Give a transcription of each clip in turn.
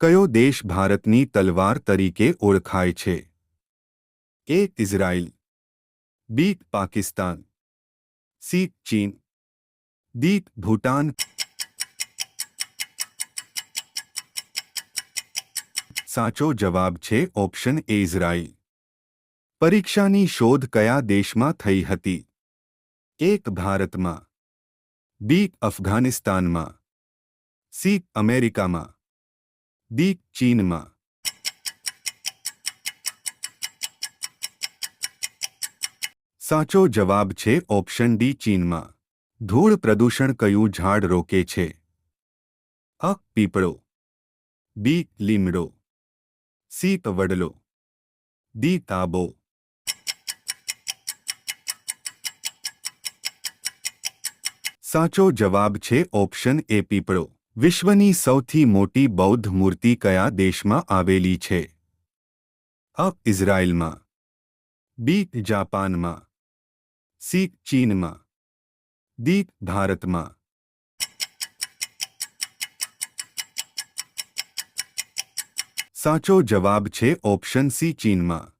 કયો દેશ ભારતની તલવાર તરીકે ઓળખાય છે? A, Israel. B, Pakistan. C, ચીન. ડી, ભૂટાન. સાચો જવાબ છે ઓપ્શન એ, ઇઝરાયલ. પરીક્ષાની શોધ કયા દેશમાં થઈ હતી? એક, ભારતમાં. બી, અફઘાનિસ્તાનમાં. સી, અમેરિકામાં. ડી ચીનમાં સાચો જવાબ છે ઓપ્શન ડી ચીનમાં ધૂળ પ્રદૂષણ કયું ઝાડ રોકે છે? અ, પીપળો. બી, લીમડો. સી વડલો દી તાબો. સાચો જવાબ છે ઓપ્શન એ, પીપળો. વિશ્વની સૌથી મોટી બૌદ્ધ મૂર્તિ કયા દેશમાં આવેલી છે? અ. ઇઝરાયલમાં. બી. જાપાનમાં. સી. ચીનમાં. દી ભારતમાં. સાચો જવાબ છે ઓપ્શન સી ચીનમાં.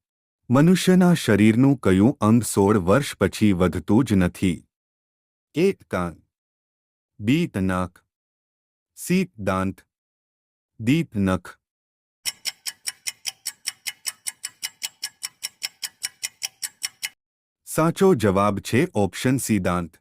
મનુષ્યના શરીરનું કયું અંગ સોળ વર્ષ પછી વધતું જ નથી? એક કાન. બી. નાક. સી દાંત ડી નખ સાચો જવાબ છે ઓપ્શન સી દાંત